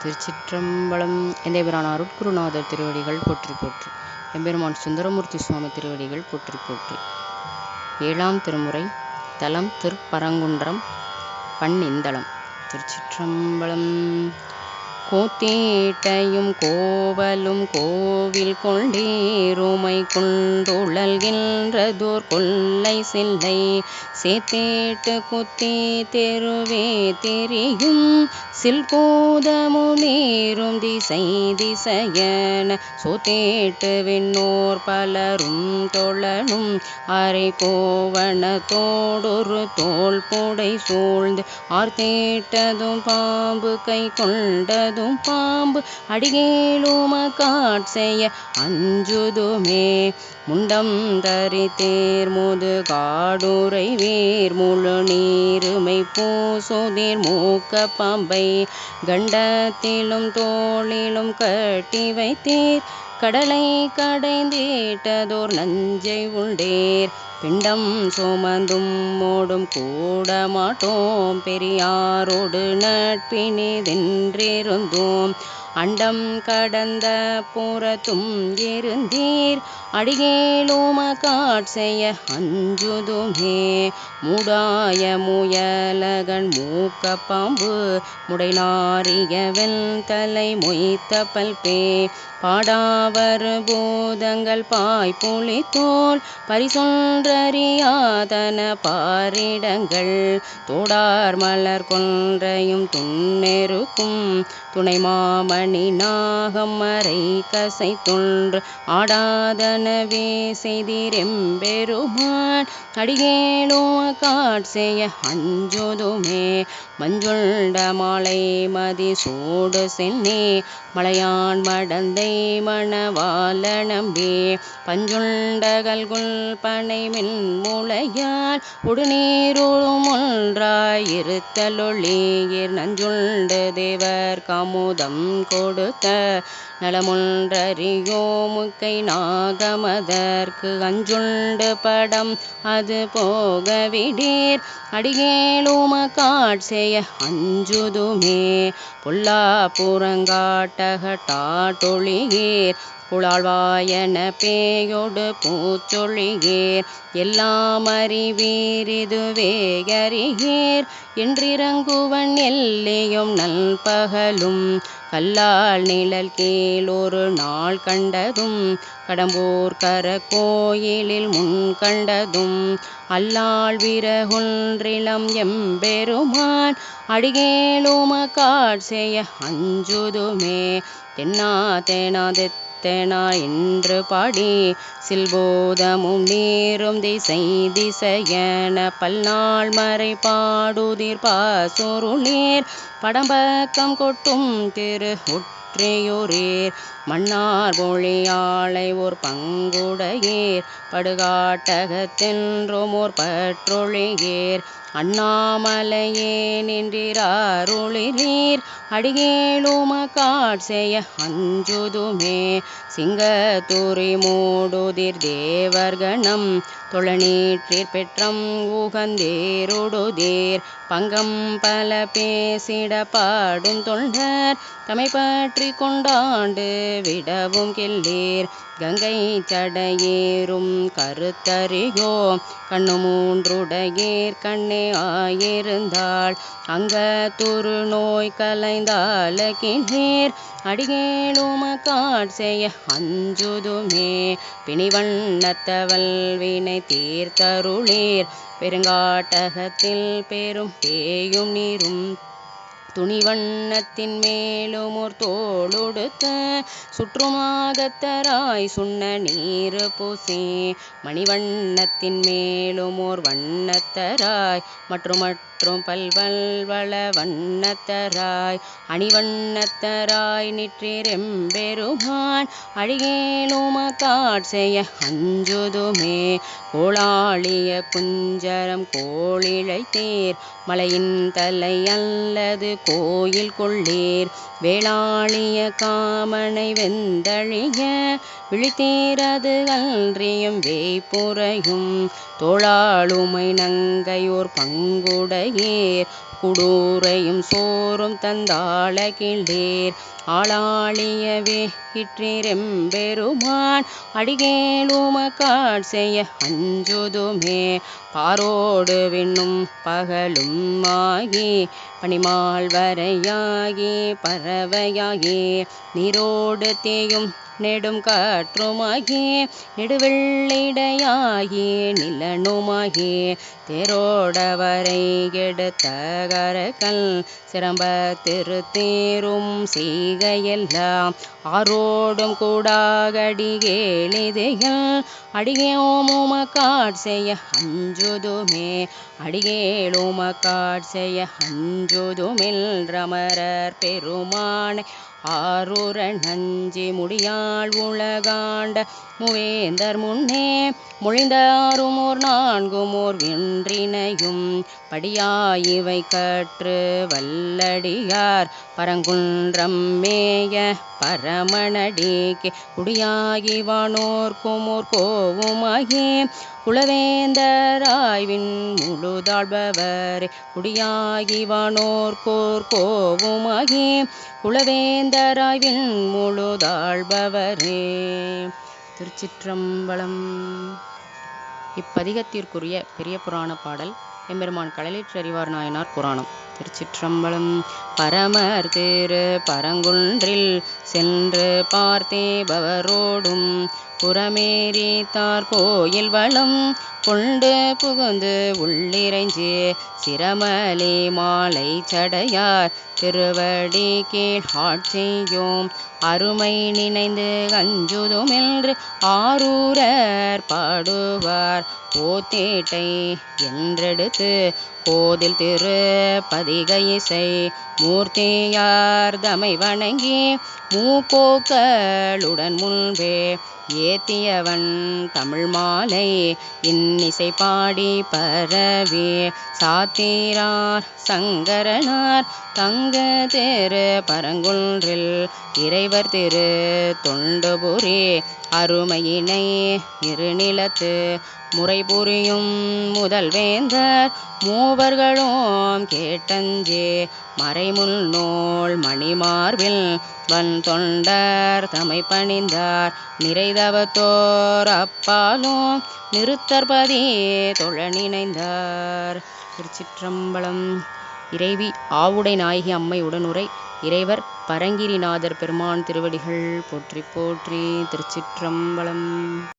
திருச்சிற்றம்பலம் எந்தேபிரான் அருட்குருநாதர் திருவடிகள் போற்றி போற்றி. எம்பெருமான் சுந்தரமூர்த்தி சுவாமி திருவடிகள் போற்றி போற்றி. ஏழாம் திருமுறை தலம் திருப்பரங்குன்றம் பண்ணிந்தளம் திருச்சிற்றம்பலம். கோத்தீட்டையும் கோவலும் கோவில் கொண்டேருமை கொண்டுழல்கின்றதோர் கொள்ளை சில்லை. சேத்தேட்டு குத்தி தெருவே தெரியும் சில்போதமும் திசை திசையன. சோத்தேட்டு விண்ணோர் பலரும் தொழனும் அரை கோவணத்தோடொரு தோல் புடை சூழ்ந்து. ஆர்த்தேட்டதும் பாம்பு கை கொண்டதும் பாம்பு அடிகேளும காட்செய்ய அஞ்சுதுமே. முண்டம் தரி தேர் முது காடுரை வேர் முழு நீருமை பூசுதீர் மூக்க பாம்பை. கண்டத்திலும் தோளிலும் கட்டி வைத்தீர் கடலை கடைந்தீட்டதோர் நஞ்சை உண்டேர். பிண்டம் சுமந்தும் மோடும் கூட மாட்டோம். பெரியாரோடு நட்பினிதென்றிருந்தோம். அண்டம் கடந்த புறத்தும் இருந்தீர். அடியேலோம காட்சைய அஞ்சுதுமே. முடாய முயலகன் மூக்க பாம்பு. முடைநாரியவன் தலை மொய்த்த பல்பே. பாடாவர் பூதங்கள் பாய் புலித்தோல் பரிசொன்றறியாதன பாரிடங்கள். தோடார் மலர் கொன்றையும் துண்ணெருக்கும். துணை மாமன் நாகம் மறை கசை தொன்று ஆடாதனவே செய்திரெம்பெருமான் அடியேனோ காட்செய்ய அஞ்சுதுமே மஞ்சுண்ட மாலை மதி சூடு சென்னே மலையான் மடந்தை மணவால நம்பி. பஞ்சுண்டகல்குள் பனை மின் மூளையால் உடுநீரோடும் ஒன்றாய் நஞ்சுண்டு தேவர் காமுதம் கொடுத்த நலமொன்றறியோ முக்கை நாகமதற்கு அஞ்சுண்டு படம் அது போக விடீர். அடிகேளும காட்செய்ய அஞ்சுதுமே பொல்லா புறங்காட்டகட்டாட்டொழியீர் புலாழ்வாயன பேயொடு பூச்சொழிகீர் எல்லாம் அறிவீரிதுவே அறிகீர் என்றிறங்குவன் எல்லையும் நல்பகலும். கல்லால் நிழல் கீழ் ஒரு நாள் கண்டதும். கடம்பூர் கர கோயிலில் முன் கண்டதும். அல்லாள் விரகுன்றிலம் எம்பெருமான். அடிகேளும காட்செய்ய அஞ்சுதுமே. தென்னா தேனாதெ தெனா என்று பாடி சில்போதமும் நீரும் திசை திசையன பல்நாள் மறை பாடுதிர் பாசுருளீர் படம்பக்கம் கொட்டும் திரு ஒற்றியூரீர் மன்னார் மொழியாளை ஓர் பங்குடையீர். படுகாட்டகத்தென்றும் ஓர் பற்றொழியீர். அண்ணாமலையே நின்றிராருளிரீர் அடிகேளும காட்செய்ய அஞ்சுதுமே. சிங்கத்துறை மூடுதிர் தேவர்கணம் தொழநீற்றிற் பெற்றம் ஊகந்தேருடுதீர் பங்கம் பல பேசிட பாடும் தொண்டர் தமை பற்றி கொண்டாண்டு விடவும் கிள்ளீர். கங்கை சடையேறும் கருத்தறியோ கண்ணு மூன்றுடையேர் கண்ணே ஆயிருந்தாள். அங்க துரு நோய் கலைந்தால கிணீர் அடிகேளும காட்செய்ய அஞ்சுதுமே. பிணிவண்ணத்தவல் வினை தீர்த்தருளீர் பெருங்காட்டகத்தில் பெரும் பேயும் நீரும் துணிவண்ணத்தின் மேலும் ஒரு தோளுடுத்த சுற்றுமாகத்தராய் சுண்ண நீர் பூசி. மணிவண்ணத்தின் மேலும் ஓர் வண்ணத்தராய் மற்றும் மற்றும் பல்வல்வள வண்ணத்தராய். அணிவண்ணத்தராய் நிற்றிரெம்பெருமான் அழிகேளும காட்செய்ய அஞ்சுதுமே. கோளாளிய குஞ்சரம் கோளிழை தேர் மலையின் தலை அல்லது கோயில் கொள்ளீர். வேளாளிய காமனை வெந்தழிய விழித்தீரது அன்றியும் வேய்ப்புறையும் தோளாளுமை நங்கையோர் பங்குடையீர் குடூரையும் சோறும் தந்தாள கிள்ளீர் ஆளாளியவே இற்றிரெம்பெருமான் அடிகேளுமக்காட் செய்ய அஞ்சுதுமே பாரோடு விண்ணும் பகலும் ஆகி பனிமால்வரையாகி பறவையாகி நீரோடு தேயும் நெடும் காற்றுமாகி நெடுவெள்ளிடையாகி நிலனுமாகி தேரோடவரை கெடுத்த கரக்கல் சிரம்ப திருத்தேரும் செய்கையெல்லாம் ஆரோடும் கூடாகடிகேளிதைகள் அடிகேமுமக்காட் செய்ய அஞ்சுதுமே அடிகேளும அடிகேளுமக்காட் செய்ய அஞ்சுதுமில்ரமரர் பெருமானை. ஆரூர நஞ்சி முடியாள் உலகாண்ட முவேந்தர் முன்னே மொழிந்தாரும் ஓர் நான்கும் ஓர் வென்றினையும் படியாயிவை கற்று வல்லடியார் பரங்குன்றம் மேய பரமனடிக்கு குடியாகிவானோர் குமோர் கோவுமாயே குலவேந்தராய்வின் முழுதாழ்பவரே குடியாகி வானோர்கோர் கோவுமாகி குலவேந்தராய்வின் முழுதாழ்பவரே திருச்சிற்றம்பலம். இப்பதிகத்திற்குரிய பெரிய புராண பாடல் எம்பெருமான் கடலிற்றறிவார் நாயனார் புராணம். திருச்சிற்றம்பலம் பரமர் திரு பரங்குன்றில் சென்று பார்த்தேபவரோடும் புறமேறி தார் கோயில் வளம் கொண்டு புகுந்து உள்ளிறைஞ்சு சிரமலி மாலை சடையார் திருவடி கீழ் ஆட்சியோம் அருமை நினைந்து அஞ்சுதுமென்று ஆரூரர் பாடுவார். போத்தேட்டை என்றெடுத்து கோதில் திரு பதிக இசை மூர்த்தியார் தமை வணங்கி மூக்கோக்களுடன் முன்பே ஏத்தியவன் தமிழ் மாலை இன்னிசை பாடி பரவி சாத்தீரார் சங்கரனார் தங்க திரு பரங்குன்றில் இறைவர் திரு தொண்டுபுரி அருமையினை இருநிலத்து முறை புரியும் முதல்வேந்தர் மூவர்களும் கேட்டஞ்சே மறைமுல் நூல் மணிமார்பில் வன் தொண்டர் தமை பணிந்தார். நிறைதவத்தோர் அப்பாலும் நிறுத்தற்பதி தொழ நினைந்தார். திருச்சிற்றம்பலம் இறைவி ஆவுடை நாயகி அம்மை உடனுரை இறைவர் பரங்கிரிநாதர் பெருமான் திருவடிகள் போற்றி போற்றி திருச்சிற்றம்பலம்.